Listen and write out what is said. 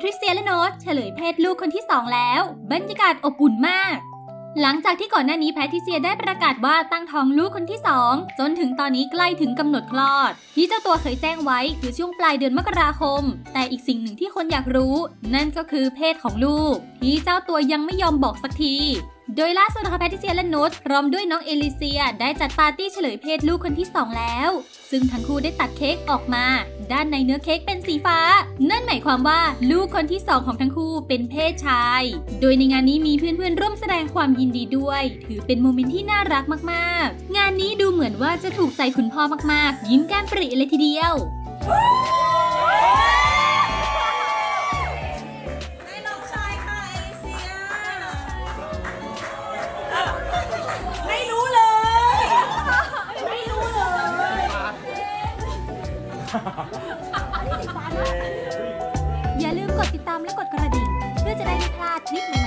ทริเซียและโนตเฉลยเพศลูกคนที่สองแล้ว บรรยากาศอบอุ่นมาก หลังจากที่ก่อนหน้านี้แพทริเซียได้ประกาศว่าตั้งท้องลูกคนที่ 2 จนถึงตอนนี้ใกล้ถึงกำหนดคลอด ที่เจ้าตัวเคยแจ้งไว้คือช่วงปลายเดือนมกราคม แต่อีกสิ่งหนึ่งที่คนอยากรู้ นั่นก็คือเพศของลูก ที่เจ้าตัวยังไม่ยอมบอกสักที โดยล่าสุดนะคะแพทิเซียและโนุชพร้อมด้วยน้องเอลิเซีย ได้จัดปาร์ตี้เฉลยเพศลูกคนที่ 2 แล้ว ซึ่งทั้งคู่ได้ตัดเค้กออกมา ด้านในเนื้อเค้กเป็นสีฟ้า นั่นหมายความว่าลูกคนที่ 2 ของทั้งคู่เป็นเพศชาย โดยในงานนี้มีเพื่อนๆ ร่วมแสดงความยินดีด้วย ถือเป็นโมเมนต์ที่น่ารักมากๆ งานนี้ดูเหมือนว่าจะถูกใจคุณพ่อมากๆ ยิ้มแก้มปริเลยทีเดียว อย่าลืมกดติดตามและกดกระดิ่ง เพื่อจะได้ไม่พลาดคลิปใ